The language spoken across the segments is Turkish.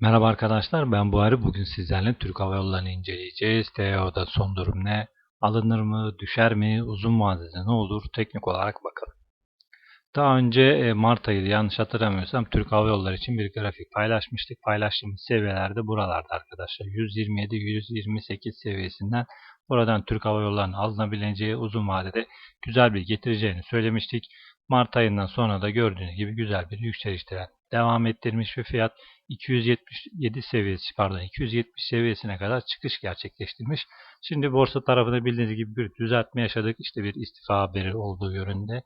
Merhaba arkadaşlar ben Buhari. Bugün sizlerle Türk Hava Yolları'nı inceleyeceğiz. TEO'da son durum ne? Alınır mı? Düşer mi? Uzun vadede ne olur? Teknik olarak bakalım. Daha önce e, Mart ayıydı yanlış hatırlamıyorsam Türk Hava Yolları için bir grafik paylaşmıştık. Paylaştığımız seviyelerde buralarda arkadaşlar. 127-128 seviyesinden buradan Türk Hava Yolları'nın alınabileceği uzun vadede güzel bir getireceğini söylemiştik. Mart ayından sonra da gördüğünüz gibi güzel bir yükseliş devam ettirmiş ve fiyat 277 seviyesi pardon 270 seviyesine kadar çıkış gerçekleştirmiş. Şimdi borsa tarafında bildiğiniz gibi bir düzeltme yaşadık. İşte bir istifa haberi olduğu yönünde.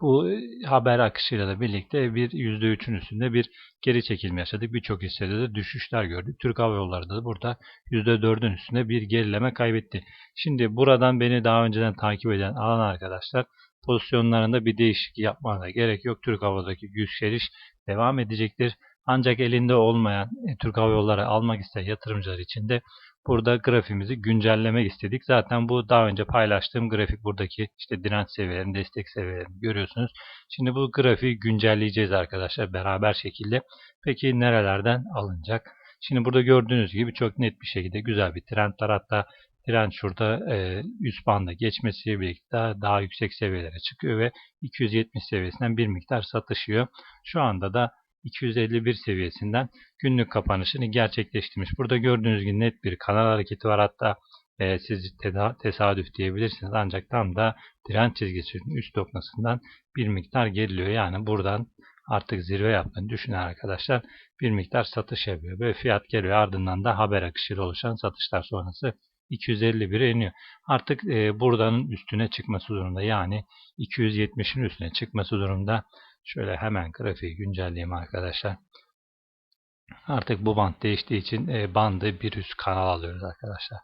Bu e, haber akışıyla da birlikte bir %3'ün üstünde bir geri çekilme yaşadık. Birçok hissede de düşüşler gördük. Türk Hava Yolları da burada %4'ün üstünde bir gerileme kaybetti. Şimdi buradan beni daha önceden takip eden alan arkadaşlar pozisyonlarında bir değişiklik yapmana gerek yok. Türk Hava'daki yükseliş devam edecektir. Ancak elinde olmayan e, Türk Hava Yolları almak isteyen yatırımcılar için de burada grafimizi güncellemek istedik. Zaten bu daha önce paylaştığım grafik buradaki işte direnç seviyelerini, destek seviyelerini görüyorsunuz. Şimdi bu grafiği güncelleyeceğiz arkadaşlar beraber şekilde. Peki nerelerden alınacak? Şimdi burada gördüğünüz gibi çok net bir şekilde güzel bir trend var. Hatta trend şurada e, üst banda geçmesiyle birlikte daha, daha yüksek seviyelere çıkıyor ve 270 seviyesinden bir miktar satışıyor. Şu anda da 251 seviyesinden günlük kapanışını gerçekleştirmiş. Burada gördüğünüz gibi net bir kanal hareketi var. Hatta e, siz tesadüf diyebilirsiniz. Ancak tam da direnç çizgisinin üst noktasından bir miktar geriliyor. Yani buradan artık zirve yaptığını düşünen arkadaşlar bir miktar satış yapıyor. Ve fiyat geliyor. Ardından da haber akışıyla oluşan satışlar sonrası 251'e iniyor. Artık e, buradanın üstüne çıkması durumunda. Yani 270'in üstüne çıkması durumunda. Şöyle hemen grafiği güncelleyeyim arkadaşlar. Artık bu band değiştiği için e, bandı bir üst kanal alıyoruz arkadaşlar.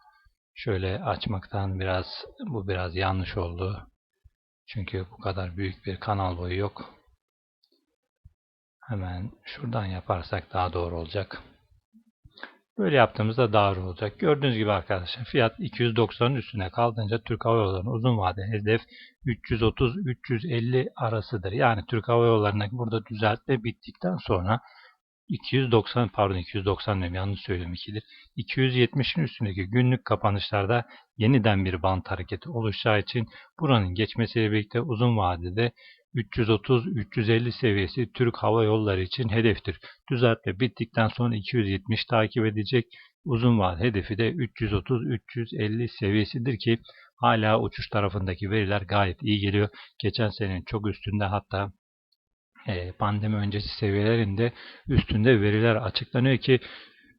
Şöyle açmaktan biraz bu biraz yanlış oldu. Çünkü bu kadar büyük bir kanal boyu yok. Hemen şuradan yaparsak daha doğru olacak. Böyle yaptığımızda daha doğru olacak. Gördüğünüz gibi arkadaşlar fiyat 290'ın üstüne kaldığınca Türk Hava Yolları'nın uzun vadeli hedef 330-350 arasıdır. Yani Türk Hava Yolları'na burada düzeltme bittikten sonra 290 pardon 290 diyorum yanlış söylüyorum 2'dir. 270'in üstündeki günlük kapanışlarda yeniden bir bant hareketi oluşacağı için buranın geçmesiyle birlikte uzun vadede 330-350 seviyesi Türk Hava Yolları için hedeftir. Düzeltme bittikten sonra 270 takip edecek. Uzun vade hedefi de 330-350 seviyesidir ki hala uçuş tarafındaki veriler gayet iyi geliyor. Geçen senenin çok üstünde hatta e, pandemi öncesi seviyelerinde üstünde veriler açıklanıyor ki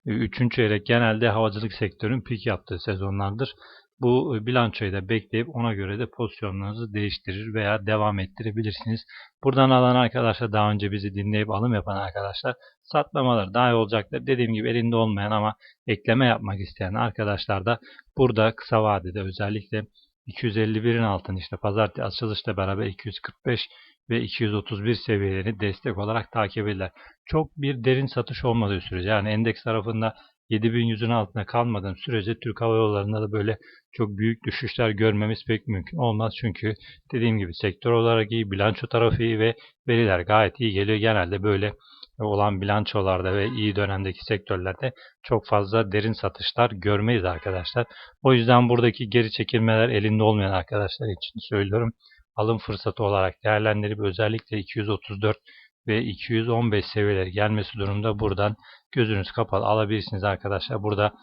3. E, çeyrek genelde havacılık sektörün pik yaptığı sezonlardır. Bu bilançoyu da bekleyip ona göre de pozisyonlarınızı değiştirir veya devam ettirebilirsiniz. Buradan alan arkadaşlar daha önce bizi dinleyip alım yapan arkadaşlar satlamalar daha iyi olacaktır. Dediğim gibi elinde olmayan ama ekleme yapmak isteyen arkadaşlar da burada kısa vadede özellikle 251'in altını işte pazartesi açılışla beraber 245 ve 231 seviyelerini destek olarak takip ederler. Çok bir derin satış olmadığı sürece yani endeks tarafında 7100'ün altına kalmadığım sürece Türk Hava Yolları'nda da böyle çok büyük düşüşler görmemiz pek mümkün olmaz. Çünkü dediğim gibi sektör olarak iyi, bilanço tarafı iyi ve veriler gayet iyi geliyor. Genelde böyle olan bilançolarda ve iyi dönemdeki sektörlerde çok fazla derin satışlar görmeyiz arkadaşlar. O yüzden buradaki geri çekilmeler elinde olmayan arkadaşlar için söylüyorum. Alım fırsatı olarak değerlendirip özellikle 234 ve 215 seviyeleri gelmesi durumda buradan gözünüz kapalı alabilirsiniz arkadaşlar. Burada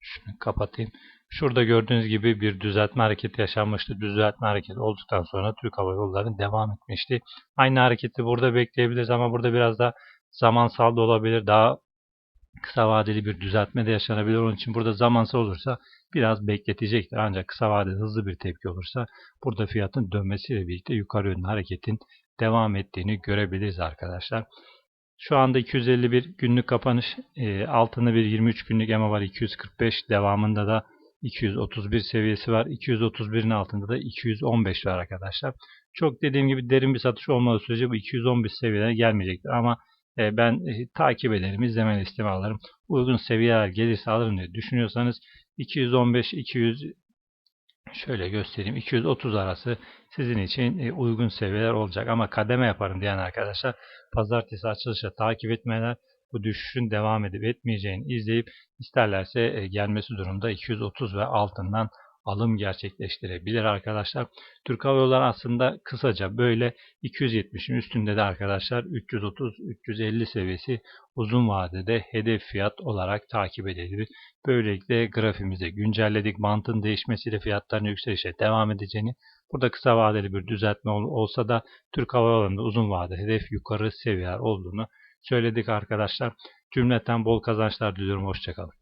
şunu kapatayım. Şurada gördüğünüz gibi bir düzeltme hareketi yaşanmıştı. Düzeltme hareketi olduktan sonra Türk Hava Yolları devam etmişti. Aynı hareketi burada bekleyebiliriz ama burada biraz da zamansal da olabilir. Daha kısa vadeli bir düzeltme de yaşanabilir. Onun için burada zamansal olursa biraz bekletecektir. Ancak kısa vadeli hızlı bir tepki olursa burada fiyatın dönmesiyle birlikte yukarı yönlü hareketin devam ettiğini görebiliriz arkadaşlar. Şu anda 251 günlük kapanış e, altında bir 23 günlük EMA var 245 devamında da 231 seviyesi var. 231'in altında da 215 var arkadaşlar. Çok dediğim gibi derin bir satış olmadığı sürece bu 215 seviyelere gelmeyecektir. Ama e, ben e, takip ederim, izleme listeme alırım. Uygun seviyeler gelirse alırım diye düşünüyorsanız 215, 200 şöyle göstereyim. 230 arası sizin için e, uygun seviyeler olacak. Ama kademe yaparım diyen arkadaşlar pazartesi açılışa takip etmeler bu düşüşün devam edip etmeyeceğini izleyip isterlerse e, gelmesi durumda 230 ve altından alım gerçekleştirebilir arkadaşlar. Türk Hava Yolları aslında kısaca böyle 270'in üstünde de arkadaşlar 330-350 seviyesi uzun vadede hedef fiyat olarak takip edilir. Böylelikle grafimizi güncelledik. Mantığın değişmesiyle fiyatların yükselişe devam edeceğini Burada kısa vadeli bir düzeltme olsa da Türk Hava Yolları'nda uzun vade hedef yukarı seviyeler olduğunu söyledik arkadaşlar. Cümleten bol kazançlar diliyorum. Hoşçakalın.